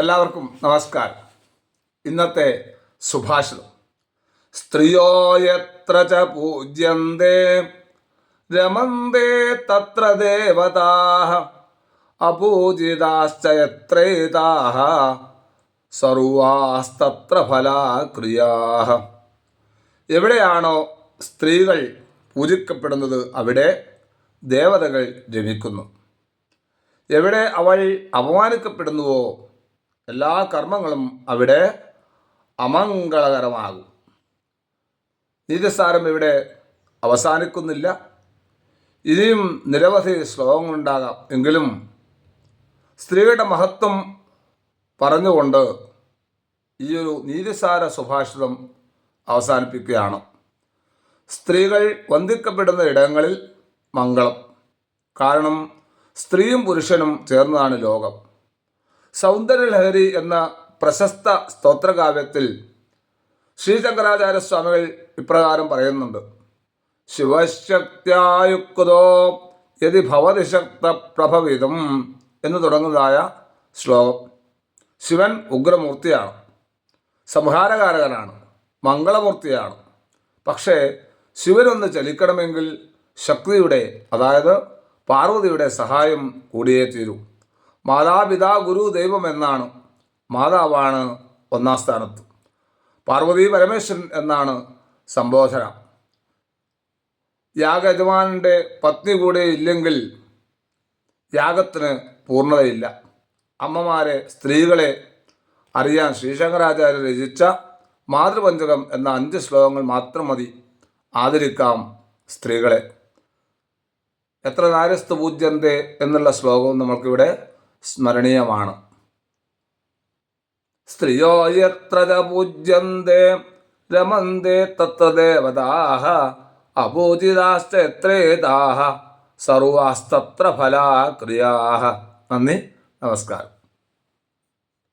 എല്ലാവർക്കും നമസ്കാരം. ഇന്നത്തെ സുഭാഷിതം. സ്ത്രീയോ എത്ര ച പൂജ്യന്തേ രമന്തേ തത്ര ദേവതാ അപൂജിതാശ്ച എത്രേതാഹ സർവാസ്തത്ര ഫലാക്രിയാ എവിടെയാണോ സ്ത്രീകൾ പൂജിക്കപ്പെടുന്നത് അവിടെ ദേവതകൾ രമിക്കുന്നു എവിടെ അവൾ അപമാനിക്കപ്പെടുന്നുവോ എല്ലാ കർമ്മങ്ങളും അവിടെ അമംഗളകരമാകും. നീതിസാരം ഇവിടെ അവസാനിക്കുന്നില്ല. ഇനിയും നിരവധി ശ്ലോകങ്ങളുണ്ടാകാം. എങ്കിലും സ്ത്രീയുടെ മഹത്വം പറഞ്ഞുകൊണ്ട് ഈ ഒരു നീതിസാര സുഭാഷിതം അവസാനിപ്പിക്കുകയാണ്. സ്ത്രീകൾ വന്ദിക്കപ്പെടുന്ന ഇടങ്ങളിൽ മംഗളം. കാരണം സ്ത്രീയും പുരുഷനും ചേർന്നതാണ് ലോകം. സൗന്ദര്യലഹരി എന്ന പ്രശസ്ത സ്തോത്രകാവ്യത്തിൽ ശ്രീശങ്കരാചാര്യസ്വാമികൾ ഇപ്രകാരം പറയുന്നുണ്ട്. ശിവശക്തിയായുക്തോ യതി ഭവതി ശക്ത പ്രഭവിതം എന്ന് തുടങ്ങുന്നതായ ശ്ലോകം. ശിവൻ ഉഗ്രമൂർത്തിയാണ്. സംഹാരകാരകനാണ്. മംഗളമൂർത്തിയാണ്. പക്ഷേ ശിവനൊന്ന് ചലിക്കണമെങ്കിൽ ശക്തിയുടെ അതായത് പാർവതിയുടെ സഹായം കൂടിയേ തീരൂ. മാതാപിതാ ഗുരു ദൈവം എന്നാണ്. മാതാവാണ് ഒന്നാം സ്ഥാനത്ത്. പാർവതി പരമേശ്വരൻ എന്നാണ് സംബോധന യാഗയജമാനന്റെ പത്നി കൂടെ ഇല്ലെങ്കിൽ യാഗത്തിന് പൂർണതയില്ല. അമ്മമാരെ സ്ത്രീകളെ അറിയാൻ ശ്രീശങ്കരാചാര്യ രചിച്ച മാതൃപഞ്ചകം എന്ന അഞ്ച് ശ്ലോകങ്ങൾ മാത്രം മതി. ആദരിക്കാം സ്ത്രീകളെ. എത്ര നാരസ്തു പൂജ്യന്തേ എന്നുള്ള ശ്ലോകവും നമ്മൾക്കിവിടെ സ്മരണീയമാണ്. സ്ത്രീയോ എത്ര ച പൂജ്യന്തേ രമന്തേ തത്ര ദേവതാഹ അപൂജിതാശ്ച എത്രേതാഹ സർവാസ്തത്ര ഫലാക്രിയാഹ നന്ദി നമസ്കാരം.